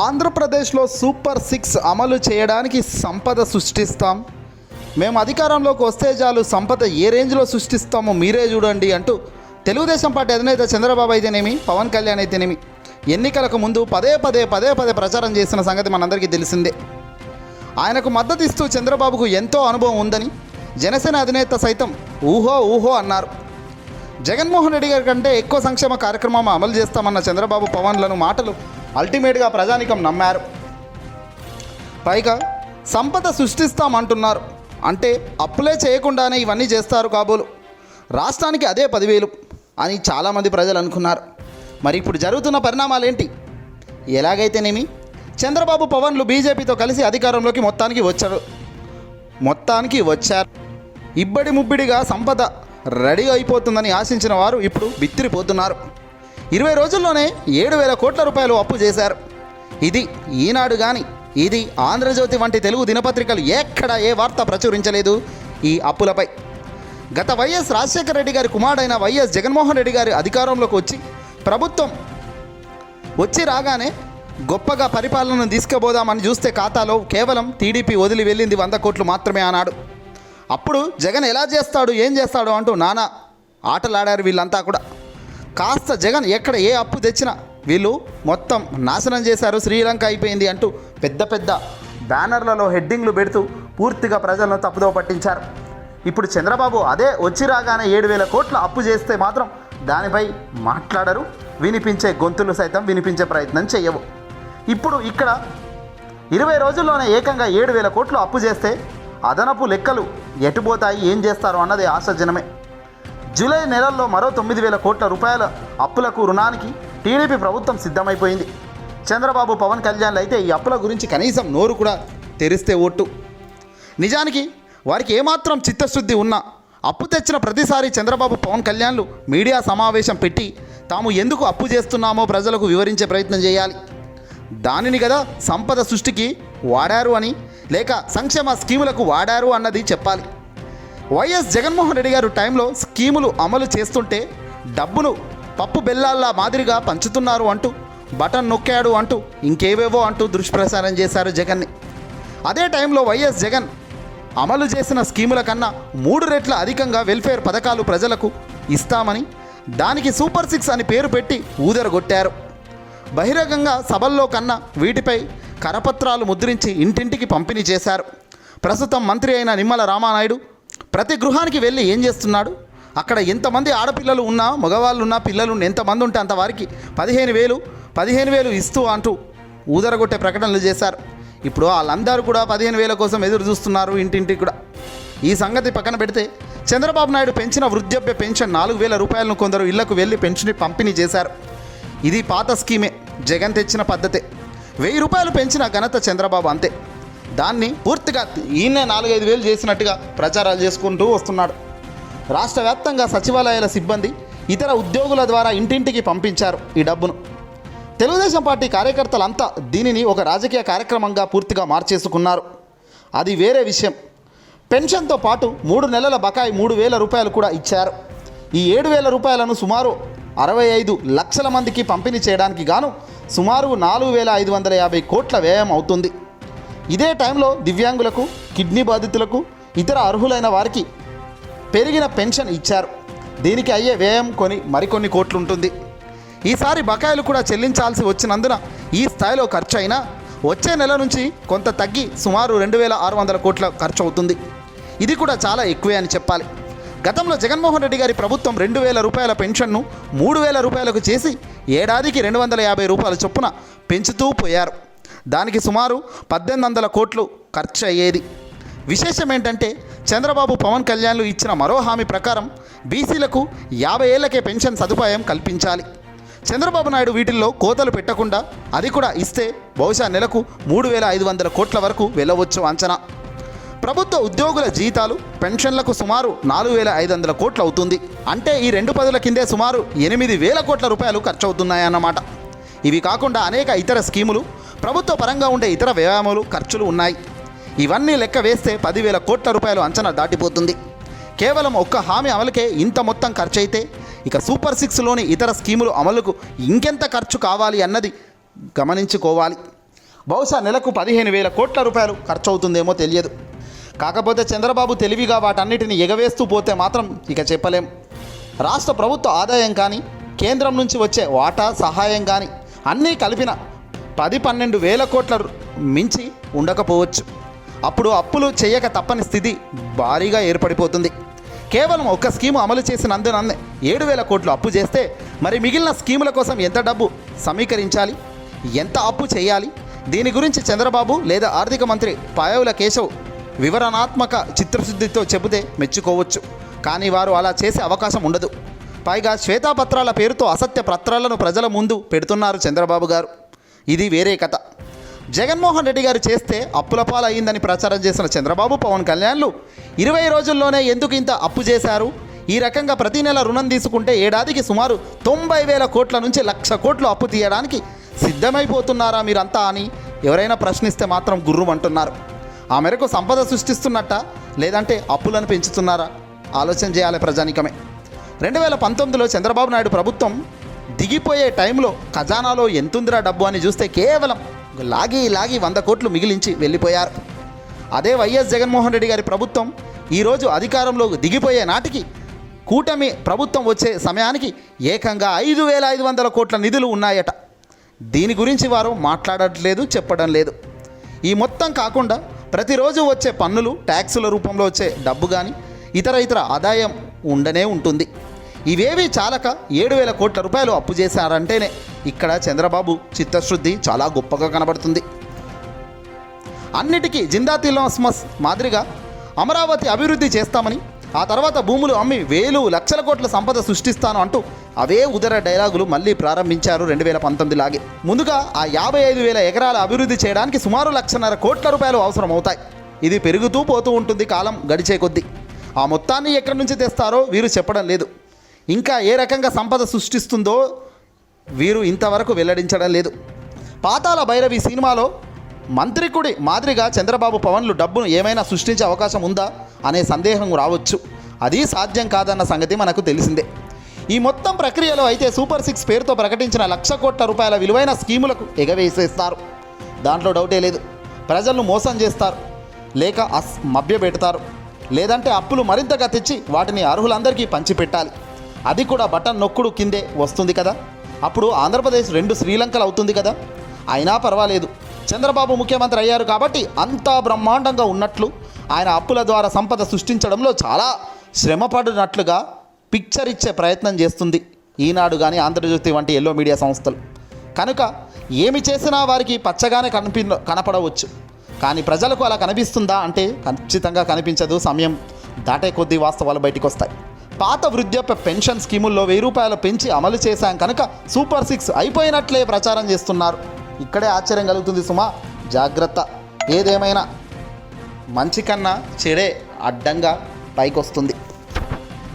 ఆంధ్రప్రదేశ్లో super six అమలు చేయడానికి సంపద సృష్టిస్తాం. మేము అధికారంలోకి వస్తే చాలు సంపద ఏ రేంజ్లో సృష్టిస్తామో మీరే చూడండి అంటూ తెలుగుదేశం పార్టీ అధినేత చంద్రబాబు అయితేనేమి పవన్ కళ్యాణ్ అయితేనేమి ఎన్నికలకు ముందు పదే పదే పదే పదే ప్రచారం చేసిన సంగతి మనందరికీ తెలిసిందే. ఆయనకు మద్దతు ఇస్తూ చంద్రబాబుకు ఎంతో అనుభవం ఉందని జనసేన అధినేత సైతం ఊహో ఊహో అన్నారు. జగన్మోహన్ రెడ్డి గారి కంటే ఎక్కువ సంక్షేమ కార్యక్రమం అమలు చేస్తామన్న చంద్రబాబు పవన్లను మాటలు అల్టిమేట్గా ప్రజానికం నమ్మారు. పైగా సంపద సృష్టిస్తామంటున్నారు. అంటే అప్పులే చేయకుండానే ఇవన్నీ చేస్తారు కాబోలు. రాష్ట్రానికి అదే పదివేలు అని చాలామంది ప్రజలు అనుకున్నారు. మరి ఇప్పుడు జరుగుతున్న పరిణామాలు ఏంటి ఎలాగైతేనేమి? చంద్రబాబు పవన్లు బీజేపీతో కలిసి అధికారంలోకి మొత్తానికి వచ్చారు. మొత్తానికి వచ్చారు. ఇబ్బడి ముబ్బిడిగా సంపద రెడీ అయిపోతుందని ఆశించిన వారు ఇప్పుడు బిత్తిరిపోతున్నారు. ఇరవై రోజుల్లోనే ఏడు వేల కోట్ల రూపాయలు అప్పు చేశారు. ఇది ఈనాడు కానీ ఇది ఆంధ్రజ్యోతి వంటి తెలుగు దినపత్రికలు ఎక్కడ ఏ వార్త ప్రచురించలేదు ఈ అప్పులపై. గత వైఎస్ రాజశేఖర రెడ్డి గారి కుమారుడైన వైఎస్ జగన్మోహన్ రెడ్డి గారి అధికారంలోకి వచ్చి ప్రభుత్వం వచ్చి రాగానే గొప్పగా పరిపాలనను తీసుకుపోదామని చూస్తే ఖాతాలో కేవలం టీడీపీ వదిలి వెళ్ళింది వంద కోట్లు మాత్రమే అన్నాడు అప్పుడు జగన్ ఎలా చేస్తాడు ఏం చేస్తాడు అంటూ నానా ఆటలాడారు వీళ్ళంతా కూడా. కాస్త జగన్ ఎక్కడ ఏ అప్పు తెచ్చినా వీళ్ళు మొత్తం నాశనం చేశారు శ్రీలంక అయిపోయింది అంటూ పెద్ద పెద్ద బ్యానర్లలో హెడ్డింగ్లు పెడుతూ పూర్తిగా ప్రజలను తప్పుదో పట్టించారు. ఇప్పుడు చంద్రబాబు అదే వచ్చి రాగానే ఏడు వేల కోట్ల అప్పు చేస్తే మాత్రం దానిపై మాట్లాడరు వినిపించే గొంతులు సైతం వినిపించే ప్రయత్నం చేయవు ఇప్పుడు ఇక్కడ ఇరవై రోజుల్లోనే ఏకంగా ఏడు వేల కోట్లు అప్పు చేస్తే అదనపు లెక్కలు ఎటుపోతాయి ఏం చేస్తారు అన్నది ఆశాజనమే జూలై నెలల్లో మరో తొమ్మిది వేల కోట్ల రూపాయల అప్పులకు రుణానికి టీడీపీ ప్రభుత్వం సిద్ధమైపోయింది. చంద్రబాబు పవన్ కళ్యాణ్లు అయితే ఈ అప్పుల గురించి కనీసం నోరు కూడా తెరిస్తే ఓట్టు. నిజానికి వారికి ఏమాత్రం చిత్తశుద్ధి ఉన్నా అప్పు తెచ్చిన ప్రతిసారి చంద్రబాబు పవన్ కళ్యాణ్లు మీడియా సమావేశం పెట్టి తాము ఎందుకు అప్పు చేస్తున్నామో ప్రజలకు వివరించే ప్రయత్నం చేయాలి. దానిని కదా సంపద సృష్టికి వాడారు అని లేక సంక్షేమ స్కీములకు వాడారు అన్నది చెప్పాలి. వైఎస్ జగన్మోహన్ రెడ్డి గారు టైంలో స్కీములు అమలు చేస్తుంటే డబ్బును పప్పు బెల్లాల్లా మాదిరిగా పంచుతున్నారు అంటూ బటన్ నొక్కాడు అంటూ ఇంకేవేవో అంటూ దుష్ప్రచారం చేశారు జగన్ని. అదే టైంలో వైఎస్ జగన్ అమలు చేసిన స్కీముల కన్నా మూడు రెట్ల అధికంగా వెల్ఫేర్ పథకాలు ప్రజలకు ఇస్తామని దానికి సూపర్ సిక్స్ అని పేరు పెట్టి ఊదరగొట్టారు. బహిరంగంగా సభల్లో కన్నా వీటిపై కరపత్రాలు ముద్రించి ఇంటింటికి పంపిణీ చేశారు. ప్రస్తుతం మంత్రి అయిన నిమ్మల రామానాయుడు ప్రతి గృహానికి వెళ్ళి ఏం చేస్తున్నాడు? అక్కడ ఎంతమంది ఆడపిల్లలు ఉన్నా మగవాళ్ళు ఉన్నా పిల్లలు ఉన్న ఎంతమంది ఉంటే అంతవారికి పదిహేను వేలు పదిహేను వేలు ఇస్తూ అంటూ ఊదరగొట్టే ప్రకటనలు చేశారు. ఇప్పుడు వాళ్ళందరూ కూడా పదిహేను వేల కోసం ఎదురు చూస్తున్నారు ఇంటింటికి కూడా. ఈ సంగతి పక్కన పెడితే చంద్రబాబు నాయుడు పెంచిన వృద్ధాప్య పెన్షన్ నాలుగు వేల రూపాయలను కొందరు ఇళ్ళకు వెళ్ళి పెన్షన్ పంపిణీ చేశారు. ఇది పాత స్కీమే జగన్ తెచ్చిన పద్ధతే. వెయ్యి రూపాయలు పెంచిన ఘనత చంద్రబాబు అంతే. దాన్ని పూర్తిగా ఈయన నాలుగైదు వేలు చేసినట్టుగా ప్రచారాలు చేసుకుంటూ వస్తున్నాడు. రాష్ట్ర వ్యాప్తంగా సచివాలయాల సిబ్బంది ఇతర ఉద్యోగుల ద్వారా ఇంటింటికి పంపించారు ఈ డబ్బును. తెలుగుదేశం పార్టీ కార్యకర్తలంతా దీనిని ఒక రాజకీయ కార్యక్రమంగా పూర్తిగా మార్చేసుకున్నారు. అది వేరే విషయం. పెన్షన్తో పాటు మూడు నెలల బకాయి మూడు వేల రూపాయలు కూడా ఇచ్చారు. ఈ ఏడు వేల రూపాయలను సుమారు అరవై ఐదు లక్షల మందికి పంపిణీ చేయడానికి గాను సుమారు నాలుగు వేల ఐదు వందల యాభై కోట్ల వ్యయం అవుతుంది. ఇదే టైంలో దివ్యాంగులకు కిడ్నీ బాధితులకు ఇతర అర్హులైన వారికి పెరిగిన పెన్షన్ ఇచ్చారు. దీనికి అయ్యే వ్యయం కొని మరికొన్ని కోట్లు ఉంటుంది ఈసారి బకాయిలు కూడా చెల్లించాల్సి వచ్చినందున ఈ స్థాయిలో ఖర్చు అయినా వచ్చే నెల నుంచి కొంత తగ్గి సుమారు రెండు వేల ఆరు వందల కోట్ల ఖర్చు అవుతుంది ఇది కూడా చాలా ఎక్కువే అని చెప్పాలి. గతంలో జగన్మోహన్ రెడ్డి గారి ప్రభుత్వం రెండు వేల రూపాయల పెన్షన్ను మూడు వేల రూపాయలకు చేసి ఏడాదికి రెండు వందల యాభై రూపాయల చొప్పున పెంచుతూ పోయారు. దానికి సుమారు పద్దెనిమిది వందల కోట్లు ఖర్చు అయ్యేది విశేషం ఏంటంటే చంద్రబాబు పవన్ కళ్యాణ్లు ఇచ్చిన మరో హామీ ప్రకారం బీసీలకు యాభై ఏళ్ళకే పెన్షన్ సదుపాయం కల్పించాలి. చంద్రబాబు నాయుడు వీటిల్లో కోతలు పెట్టకుండా అది కూడా ఇస్తే బహుశా నెలకు మూడు వేల ఐదు వందల కోట్ల వరకు వెళ్ళవచ్చు అంచనా. ప్రభుత్వ ఉద్యోగుల జీతాలు పెన్షన్లకు సుమారు నాలుగు వేల ఐదు వందల కోట్లు అవుతుంది. అంటే ఈ రెండు పదుల కిందే సుమారు ఎనిమిది వేల కోట్ల రూపాయలు ఖర్చు అవుతున్నాయన్నమాట ఇవి కాకుండా అనేక ఇతర స్కీములు ప్రభుత్వ పరంగా ఉండే ఇతర వ్యాయామాలు ఖర్చులు ఉన్నాయి. ఇవన్నీ లెక్క వేస్తే పదివేల కోట్ల రూపాయలు అంచనా దాటిపోతుంది. కేవలం ఒక్క హామీ అమలుకే ఇంత మొత్తం ఖర్చు అయితే ఇక సూపర్ సిక్స్లోని ఇతర స్కీములు అమలుకు ఇంకెంత ఖర్చు కావాలి అన్నది గమనించుకోవాలి. బహుశా నెలకు పదిహేను వేల కోట్ల రూపాయలు ఖర్చు అవుతుందేమో తెలియదు. కాకపోతే చంద్రబాబు తెలివిగా వాటన్నిటిని ఎగవేస్తూ పోతే మాత్రం ఇక చెప్పలేం. రాష్ట్ర ప్రభుత్వ ఆదాయం కానీ కేంద్రం నుంచి వచ్చే వాటా సహాయం కానీ అన్నీ కలిపిన పది పన్నెండు వేల కోట్ల మించి ఉండకపోవచ్చు. అప్పుడు అప్పులు చేయక తప్పని స్థితి భారీగా ఏర్పడిపోతుంది. కేవలం ఒక స్కీము అమలు చేసినందున ఏడు వేల కోట్లు అప్పు చేస్తే మరి మిగిలిన స్కీముల కోసం ఎంత డబ్బు సమీకరించాలి? ఎంత అప్పు చేయాలి? దీని గురించి చంద్రబాబు లేదా ఆర్థిక మంత్రి పాయవుల కేశవ్ వివరణాత్మక చిత్రశుద్ధితో చెబితే మెచ్చుకోవచ్చు. కానీ వారు అలా చేసే అవకాశం ఉండదు. పైగా శ్వేతాపత్రాల పేరుతో అసత్య పత్రాలను ప్రజల ముందు పెడుతున్నారు చంద్రబాబు గారు. ఇది వేరే కథ. జగన్మోహన్ రెడ్డి గారు చేస్తే అప్పుల పాలయ్యిందని ప్రచారం చేసిన చంద్రబాబు పవన్ కళ్యాణ్లు ఇరవై రోజుల్లోనే ఎందుకు ఇంత అప్పు చేశారు? ఈ రకంగా ప్రతి నెల రుణం తీసుకుంటే ఏడాదికి సుమారు తొంభై వేల కోట్ల నుంచి లక్ష కోట్లు అప్పు తీయడానికి సిద్ధమైపోతున్నారా మీరంతా అని ఎవరైనా ప్రశ్నిస్తే మాత్రం గుర్రుమంటున్నారు ఆ మేరకు సంపద సృష్టిస్తున్నట్ట లేదంటే అప్పులను పెంచుతున్నారా? ఆలోచన చేయాలి ప్రజానికమే. రెండు వేల పంతొమ్మిదిలో చంద్రబాబు నాయుడు ప్రభుత్వం దిగిపోయే టైంలో ఖజానాలో ఎంతుందిరా డబ్బు అని చూస్తే కేవలం లాగి లాగి వంద కోట్లు మిగిలించి వెళ్ళిపోయారు. అదే వైఎస్ జగన్మోహన్ రెడ్డి గారి ప్రభుత్వం ఈరోజు అధికారంలో దిగిపోయే నాటికి కూటమి ప్రభుత్వం వచ్చే సమయానికి ఏకంగా ఐదు వేల ఐదు వందల కోట్ల నిధులు ఉన్నాయట. దీని గురించి వారు మాట్లాడట్లేదు చెప్పడం లేదు. ఈ మొత్తం కాకుండా ప్రతిరోజు వచ్చే పన్నులు ట్యాక్సుల రూపంలో వచ్చే డబ్బు కానీ ఇతర ఇతర ఆదాయం ఉండనే ఉంటుంది. ఇవేవి చాలక ఏడు వేల కోట్ల రూపాయలు అప్పు చేశారంటేనే ఇక్కడ చంద్రబాబు చిత్తశుద్ధి చాలా గొప్పగా కనబడుతుంది. అన్నిటికీ జిందా తిలోస్మస్ మాదిరిగా అమరావతి అభివృద్ధి చేస్తామని ఆ తర్వాత భూములు అమ్మి వేలు లక్షల కోట్ల సంపద సృష్టిస్తాను అంటూ అవే ఉదర డైలాగులు మళ్ళీ ప్రారంభించారు రెండు వేల పంతొమ్మిది లాగే ముందుగా ఆ యాభై ఐదు వేల ఎకరాల అభివృద్ధి చేయడానికి సుమారు లక్షన్నర కోట్ల రూపాయలు అవసరం అవుతాయి ఇది పెరుగుతూ పోతూ ఉంటుంది కాలం గడిచే కొద్దీ. ఆ మొత్తాన్ని ఎక్కడి నుంచి తెస్తారో వీరు చెప్పడం లేదు. ఇంకా ఏ రకంగా సంపద సృష్టిస్తుందో వీరు ఇంతవరకు వెల్లడించడం లేదు. పాతాల భైరవి సినిమాలో మంత్రికుడి మాదిరిగా చంద్రబాబు పవన్లు డబ్బును ఏమైనా సృష్టించే అవకాశం ఉందా అనే సందేహం రావచ్చు. అది సాధ్యం కాదన్న సంగతి మనకు తెలిసిందే. ఈ మొత్తం ప్రక్రియలో అయితే సూపర్ సిక్స్ పేరుతో ప్రకటించిన లక్ష కోట్ల రూపాయల విలువైన స్కీములకు ఎగవేసేస్తారు. దాంట్లో డౌటే లేదు. ప్రజలను మోసం చేస్తారు. లేక అస్ మభ్యపెడతారు. లేదంటే అప్పులు మరింతగా తెచ్చి వాటిని అర్హులందరికీ పంచిపెట్టాలి. అది కూడా బటన్ నొక్కుడు కిందే వస్తుంది కదా. అప్పుడు ఆంధ్రప్రదేశ్ రెండు శ్రీలంకలు అవుతుంది కదా. అయినా పర్వాలేదు. చంద్రబాబు ముఖ్యమంత్రి అయ్యారు కాబట్టి అంతా బ్రహ్మాండంగా ఉన్నట్లు ఆయన అప్పుల ద్వారా సంపద సృష్టించడంలో చాలా శ్రమపడినట్లుగా పిక్చర్ ఇచ్చే ప్రయత్నం చేస్తుంది ఈనాడు కానీ ఆంధ్రజ్యోతి వంటి ఎల్లో మీడియా సంస్థలు. కనుక ఏమి చేసినా వారికి పచ్చగానే కనిపి కనపడవచ్చు. కానీ ప్రజలకు అలా కనిపిస్తుందా అంటే ఖచ్చితంగా కనిపించదు సమయం. దాటే కొద్దీ వాస్తవాలు బయటకు వస్తాయి పాత వృద్ధాప్య పెన్షన్ స్కీముల్లో వెయ్యి రూపాయలు పెంచి అమలు చేశాం కనుక సూపర్ సిక్స్ అయిపోయినట్లే ప్రచారం చేస్తున్నారు. ఇక్కడే ఆశ్చర్యం కలుగుతుంది సుమా. జాగ్రత్త. ఏదేమైనా మంచి కన్నా చెడే అడ్డంగా పైకొస్తుంది.